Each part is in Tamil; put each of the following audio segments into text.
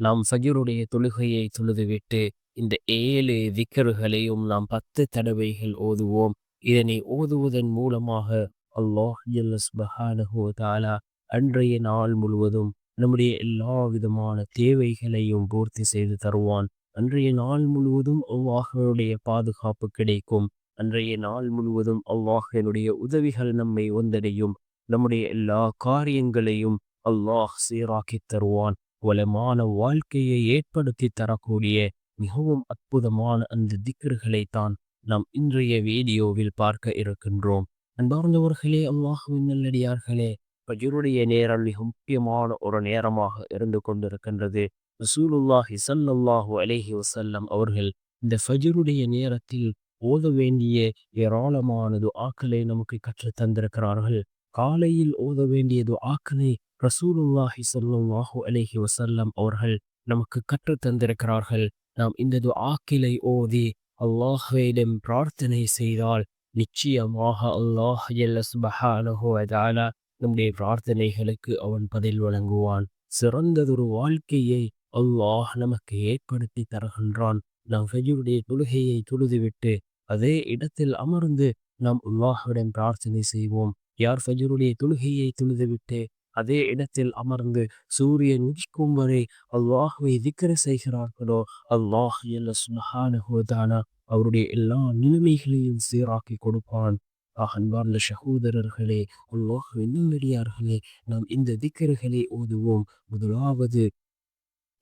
நாம் ஃபஜ்ருடைய தொழுகையை தொழுதுவிட்டு இந்த ஏழு விக்கர்களையும் நாம் பத்து தடவைகள் ஓதுவோம். இதனை ஓதுவதன் மூலமாக அல்லாஹ் பஹானஹோ தாலா அன்றைய நாள் முழுவதும் நம்முடைய எல்லா விதமான தேவைகளையும் பூர்த்தி செய்து தருவான். அன்றைய நாள் முழுவதும் அல்லாஹனுடைய பாதுகாப்பு கிடைக்கும். அன்றைய நாள் முழுவதும் அல்லாஹனுடைய உதவிகள் நம்மை வந்தடையும். நம்முடைய எல்லா காரியங்களையும் அல்லாஹ் சீராக்கி தருவான். வளமான வாழ்க்கையை ஏற்படுத்தி தரக்கூடிய மிகவும் அற்புதமான அந்த திக்கர்களை தான் நாம் இன்றைய வீடியோவில் பார்க்க இருக்கின்றோம். அன்பார்ந்தவர்களே அல்லாஹுவின் நல்லடியார்களே பஜருடைய நேரம் மிக முக்கியமான ஒரு நேரமாக இருந்து கொண்டிருக்கின்றது. ரசூலுல்லாஹி சல்லாஹூ அலேஹி வசல்லம் அவர்கள் இந்த ஃபஜருடைய நேரத்தில் ஓத வேண்டிய ஏராளமானது ஆக்களை நமக்கு கற்றுத் தந்திருக்கிறார்கள். காலையில் ஓத வேண்டியது ஆக்களை ரசூலுல்லாஹி சொல்லுல்லாஹு அலேஹி வசல்லம் அவர்கள் நமக்கு கற்று தந்திருக்கிறார்கள். நாம் இந்த ஆக்கிலை ஓதி அல்லாஹ்விடம் பிரார்த்தனை செய்தால் நிச்சயமாக அல்லாஹ் நம்முடைய பிரார்த்தனைகளுக்கு அவன் பதில் வழங்குவான். சிறந்ததொரு வாழ்க்கையை அல்லாஹ் நமக்கு ஏற்படுத்தி தருகின்றான். நாம் ஃபெஜுடைய தொழுகையை தொழுதுவிட்டு அதே இடத்தில் அமர்ந்து நாம் அல்லாஹுடன் பிரார்த்தனை செய்வோம். யார் ஃபஜருடைய தொழுகையை தொழுதுவிட்டு அதே இடத்தில் அமர்ந்து சூரியன் உதிக்கும் வரை அல்லாஹுவை திக்கர செய்கிறார்களோ? அல்லாஹ் சுபஹானஹுதானா அவருடைய எல்லா நிலைமைகளையும் சீராக்கி கொடுப்பான். அன்பார்ந்த சகோதரர்களே அல்லாஹ் நல்லடியார்களே நாம் இந்த திக்கர்களை ஓதுவோம். முதலாவது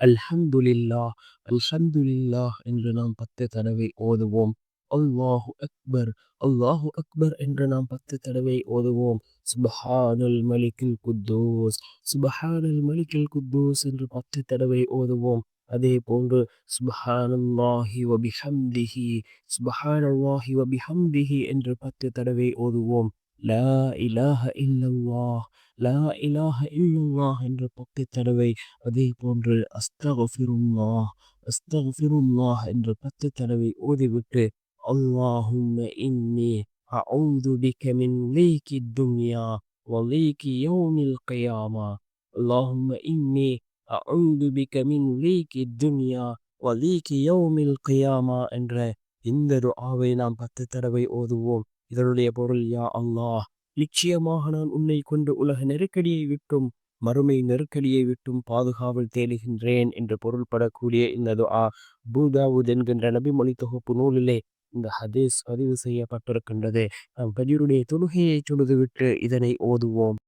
அல்ஹம்துலில்லா அல்ஹம்துலில்லா என்று நாம் பத்து தடவை ஓதுவோம். அல்லாஹு அக்பர் அல்லாஹு அக்பர் என்று நாம் பத்து தடவை ஓதுவோம். சுபஹானல் மலிக்கில் குத்தூஸ் சுபஹானல் மலிக்கில் குத்தூஸ் என்று பத்து தடவை ஓதுவோம். அதே போன்று சுபஹானல்லாஹி வபிஹம்திஹி சுபஹானல்லாஹி வபிஹம்திஹி என்று பத்து தடவை ஓதுவோம். லா இலாஹ இல்லல்லாஹ் லா இலாஹ இல்லல்லாஹ் என்ற பத்து தடவை. அதே போன்று அஸ்தகுஃபிருல்லாஹ் அஸ்தகுஃபிருல்லாஹ் என்று பத்து தடவை ஓதிவிட்டு اللهم إني أعوذ بك من ليك الدنيا وليك يوم القيامة اللهم إني أعوذ بك من ليك الدنيا وليك يوم القيامة என்ற இந்த துஆவை நாம் பத்து தடவை ஓதுவோம் இதனுடைய பொருள் யா அல்லாஹ் நிச்சயமாக நான் உன்னை கொண்டு உலக நெருக்கடியை விட்டும் மறுமை நெருக்கடியை விட்டும் பாதுகாவல் தேடுகின்றேன் என்று பொருள்படக்கூடிய இந்த துஆ பூதாவுத் என்கின்ற நபிமொழி தொகுப்பு நூலிலே இந்த ஹதீஸ் பதிவு செய்யப்பட்டிருக்கின்றது. நாம் பதியுடைய தொழுகையை தொழுதுவிட்டு இதனை ஓதுவோம்.